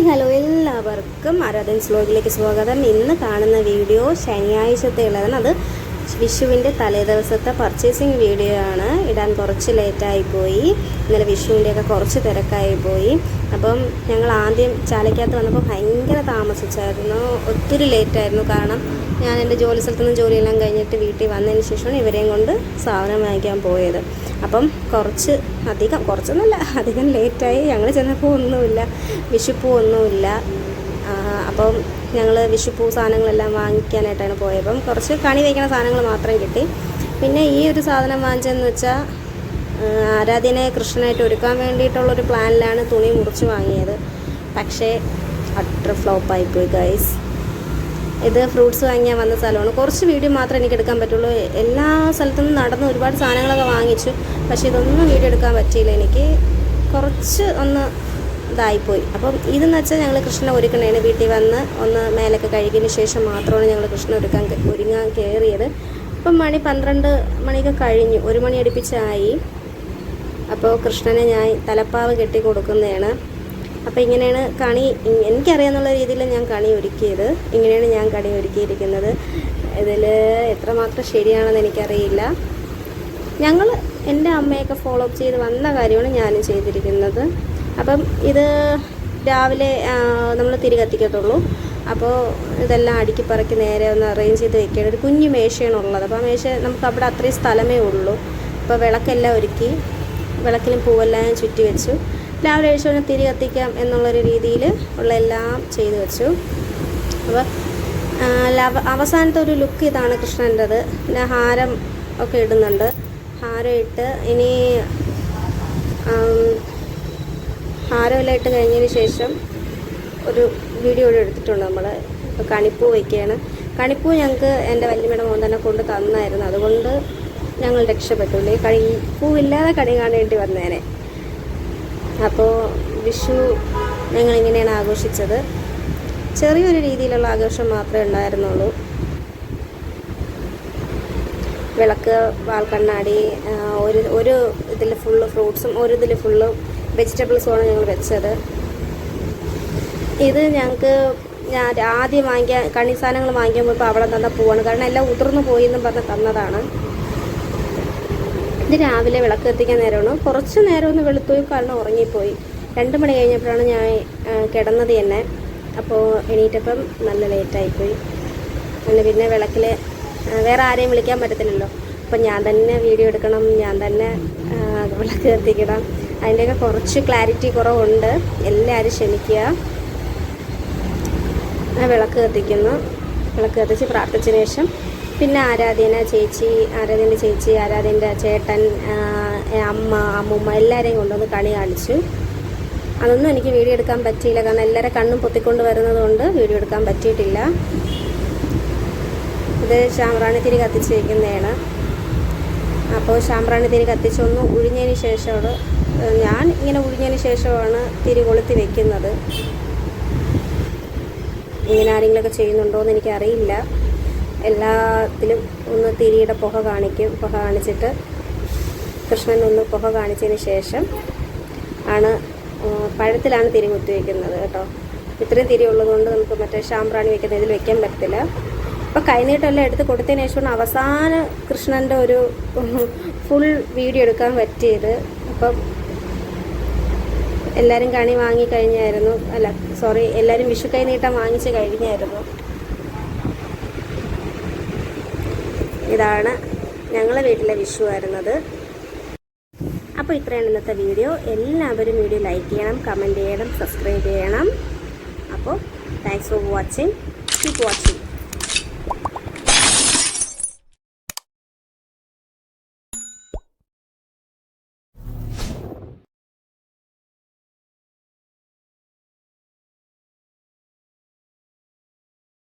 Hi hello എല്ലാവർക്കും ആരാധൻസ് വ്ലോഗിലേക്ക് സ്വാഗതം. ഇന്ന് കാണുന്ന വീഡിയോ ശനിയാഴ്ചത്തെ ഉള്ളതാണ് അത് വിഷുവിന്റെ തലേദിവസത്തെ പർച്ചേസിങ് വീഡിയോ ആണ്. ഇടാൻ കുറച്ച് ലേറ്റായി പോയി. ഇന്നലെ വിഷുവിന്റെയൊക്കെ കുറച്ച് തിരക്കായി പോയി. അപ്പം ഞങ്ങൾ ആദ്യം ചാലയ്ക്കകത്ത് വന്നപ്പോൾ ഭയങ്കര താമസിച്ചായിരുന്നു. ഒത്തിരി ലേറ്റായിരുന്നു കാരണം ഞാൻ എന്റെ ജോലി സ്ഥലത്തു നിന്ന് ജോലിയെല്ലാം കഴിഞ്ഞിട്ട് വീട്ടിൽ വന്നതിന് ശേഷമാണ് ഇവരെയും കൊണ്ട് സാധനം വാങ്ങിക്കാൻ പോയത്. അപ്പം കുറച്ച് അധികം കുറച്ചൊന്നുമല്ല അധികം ലേറ്റായി ഞങ്ങൾ ചെന്നപ്പോൾ ഒന്നുമില്ല. വിഷുപ്പൂ ഒന്നുമില്ല. അപ്പം ഞങ്ങൾ വിഷുപ്പൂ സാധനങ്ങളെല്ലാം വാങ്ങിക്കാനായിട്ടാണ് പോയപ്പം കുറച്ച് കണി വയ്ക്കുന്ന സാധനങ്ങൾ മാത്രം കിട്ടി. പിന്നെ ഈ ഒരു സാധനം വാങ്ങിച്ചതെന്ന് വെച്ചാൽ ആരാധ്യനെ കൃഷ്ണനായിട്ട് ഒരുക്കാൻ വേണ്ടിയിട്ടുള്ളൊരു പ്ലാനിലാണ് തുണി മുറിച്ച് വാങ്ങിയത്. പക്ഷേ അത്ര ഫ്ലോപ്പായിപ്പോയി ഗൈസ് ഇത് ഫ്രൂട്ട്സ് വാങ്ങിയാൽ വന്ന സ്ഥലമാണ്. കുറച്ച് വീഡിയോ മാത്രമേ എനിക്ക് എടുക്കാൻ പറ്റുള്ളൂ. എല്ലാ സ്ഥലത്തു നിന്നും നടന്ന് ഒരുപാട് സാധനങ്ങളൊക്കെ വാങ്ങിച്ചു. പക്ഷേ ഇതൊന്നും വീഡിയോ എടുക്കാൻ പറ്റിയില്ല എനിക്ക്. കുറച്ച് ഒന്ന് ഇതായിപ്പോയി. അപ്പം ഇതെന്ന് വെച്ചാൽ ഞങ്ങൾ കൃഷ്ണനെ ഒരുക്കണേന് വീട്ടിൽ വന്ന് ഒന്ന് മേലൊക്കെ കഴുകിയതിന് ശേഷം മാത്രമാണ് ഞങ്ങൾ കൃഷ്ണൻ ഒരുക്കാൻ ഒരുങ്ങാൻ കയറിയത്. ഇപ്പം മണി പന്ത്രണ്ട് മണിയൊക്കെ കഴിഞ്ഞു. ഒരു മണി അടുപ്പിച്ചായി. അപ്പോൾ കൃഷ്ണനെ ഞാൻ തലപ്പാവ് കെട്ടി കൊടുക്കുന്നതാണ്. അപ്പോൾ ഇങ്ങനെയാണ് കണി എനിക്കറിയാമെന്നുള്ള രീതിയിൽ ഞാൻ കണി ഒരുക്കിയത്. ഇങ്ങനെയാണ് ഞാൻ കണി ഒരുക്കിയിരിക്കുന്നത്. ഇതിൽ എത്രമാത്രം ശരിയാണെന്ന് എനിക്കറിയില്ല. ഞങ്ങൾ എന്റെ അമ്മയൊക്കെ ഫോളോ അപ്പ് ചെയ്ത് വന്ന കാര്യമാണ് ഞാനും ചെയ്തിരിക്കുന്നത്. അപ്പം ഇത് രാവിലെ നമ്മൾ തിരി കത്തിക്കത്തുള്ളൂ അപ്പോൾ ഇതെല്ലാം അടുക്കി പറക്കി നേരെ ഒന്ന് അറേഞ്ച് ചെയ്ത് വെക്കണം ഒരു കുഞ്ഞു മേശയാണ് ഉള്ളത്. അപ്പോൾ ആ മേശ നമുക്ക് അവിടെ അത്രയും സ്ഥലമേ ഉള്ളൂ. അപ്പോൾ വിളക്കെല്ലാം ഒരുക്കി വിളക്കിലും പൂവെല്ലാം ചുറ്റി വെച്ചു. രാവിലെ കഴിച്ചോണ്ട് തിരി കത്തിക്കാം എന്നുള്ളൊരു രീതിയിൽ ഉള്ള എല്ലാം ചെയ്തു വെച്ചു. അപ്പോൾ അവസാനത്തെ ഒരു ലുക്ക് ഇതാണ് കൃഷ്ണന്റെത്. പിന്നെ ഹാരം ഒക്കെ ഇടുന്നുണ്ട്. ഹാരം ഇട്ട് ഇനി ആം, ഹാരമെല്ലാം ഇട്ട് കഴിഞ്ഞതിന് ശേഷം ഒരു വീഡിയോ എടുത്തിട്ടുണ്ട് നമ്മൾ കണിപ്പൂ വയ്ക്കുകയാണ് കണിപ്പൂ ഞങ്ങൾക്ക് എന്റെ വല്യമ്മയുടെ മോൻ തന്നെ കൊണ്ട് തന്നായിരുന്നു. അതുകൊണ്ട് ഞങ്ങൾ രക്ഷപ്പെട്ടു. ഈ കണി പൂവില്ലാതെ കണി കാണേണ്ടി വന്നേനെ. അപ്പോൾ വിഷു ഞങ്ങളിങ്ങനെയാണ് ആഘോഷിച്ചത്. ചെറിയൊരു രീതിയിലുള്ള ആഘോഷം മാത്രമേ ഉണ്ടായിരുന്നുള്ളൂ. വിളക്ക് വാൽക്കണ്ണാടി ഒരു ഒരു ഇതിൽ ഫുള്ള് ഫ്രൂട്ട്സും ഒരു ഇതിൽ ഫുള്ള് വെജിറ്റബിൾസുമാണ് ഞങ്ങൾ വെച്ചത്. ഇത് ഞങ്ങൾക്ക് ഞാൻ ആദ്യം വാങ്ങിയ കണ്ണി സാധനങ്ങൾ വാങ്ങിക്കാൻ പോയപ്പോൾ അവിടെ തന്ന പൂവാണ്. കാരണം എല്ലാം ഉതിർന്നു പോയി എന്നും പറഞ്ഞ് തന്നതാണ്. ഇത് രാവിലെ വിളക്ക് എത്തിക്കാൻ നേരമാണ്. കുറച്ച് നേരം ഒന്ന് വെളുത്തുപോയി കാരണം ഉറങ്ങിപ്പോയി. രണ്ട് മണി കഴിഞ്ഞപ്പോഴാണ് ഞാൻ കിടന്നത് തന്നെ. അപ്പോൾ എണീറ്റപ്പം നല്ല ലേറ്റായിപ്പോയി അങ്ങനെ പിന്നെ വിളക്കിൽ വേറെ ആരെയും വിളിക്കാൻ പറ്റത്തില്ലല്ലോ. അപ്പം ഞാൻ തന്നെ വീഡിയോ എടുക്കണം ഞാൻ തന്നെ വിളക്ക് കത്തിക്കണം. അതിന്റെയൊക്കെ കുറച്ച് ക്ലാരിറ്റി കുറവുണ്ട്. എല്ലാവരും ക്ഷമിക്കുക. വിളക്ക് കത്തിക്കുന്നു. വിളക്ക് കത്തിച്ച് പ്രാർത്ഥിച്ചതിന് ശേഷം പിന്നെ ആരാധന ചേച്ചി ആരാധന്റെ ചേച്ചി ആരാധന്റെ ചേട്ടൻ അമ്മ അമ്മൂമ്മ എല്ലാവരെയും കൊണ്ടുവന്ന് കണി കാണിച്ചു. അതൊന്നും എനിക്ക് വീഡിയോ എടുക്കാൻ പറ്റിയില്ല. കാരണം എല്ലാവരും കണ്ണും പൊത്തിക്കൊണ്ട് വരുന്നത് കൊണ്ട് വീഡിയോ എടുക്കാൻ പറ്റിയിട്ടില്ല. ഇത് ശാമ്പ്രാണിത്തിരി കത്തിച്ച് വയ്ക്കുന്നതാണ് അപ്പോൾ ശാമ്പ്രാണിത്തിരി കത്തിച്ചൊന്ന് ഉഴിഞ്ഞതിന് ശേഷമാണ് ഞാൻ ഇങ്ങനെ ഉഴിഞ്ഞതിന് ശേഷമാണ് തിരി കൊളുത്തി വെക്കുന്നത്. ഇങ്ങനെ ആരെങ്കിലുമൊക്കെ ചെയ്യുന്നുണ്ടോ എന്ന് എനിക്കറിയില്ല. എല്ലാത്തിലും ഒന്ന് തിരിയുടെ പുക കാണിക്കും പുക കാണിച്ചിട്ട് കൃഷ്ണൻ ഒന്ന് പുക കാണിച്ചതിന് ശേഷം ആണ് പഴത്തിലാണ് തിരി കുത്തി വയ്ക്കുന്നത് കേട്ടോ. ഇത്രയും തിരി ഉള്ളതുകൊണ്ട് നമുക്ക് മറ്റേ ശാമ്പ്രാണി വെക്കുന്ന ഇതിൽ വെക്കാൻ പറ്റത്തില്ല. അപ്പോൾ കൈനീട്ടെല്ലാം എടുത്ത് കൊടുത്തതിന് ശേഷമാണ് അവസാന കൃഷ്ണന്റെ ഒരു ഫുൾ വീഡിയോ എടുക്കാൻ പറ്റിയത്. അപ്പം എല്ലാവരും കണി വാങ്ങി കഴിഞ്ഞായിരുന്നു. അല്ല സോറി എല്ലാവരും വിഷു കൈനീട്ടം വാങ്ങിച്ച് കഴിഞ്ഞായിരുന്നു. ഇതാണ് ഞങ്ങളെ വീട്ടിലെ വിഷു ആയിരുന്നത്. അപ്പോൾ ഇത്രയാണ് ഇന്നത്തെ വീഡിയോ എല്ലാവരും വീഡിയോ ലൈക്ക് ചെയ്യണം കമന്റ് ചെയ്യണം സബ്സ്ക്രൈബ് ചെയ്യണം. അപ്പോൾ thanks for watching keep watching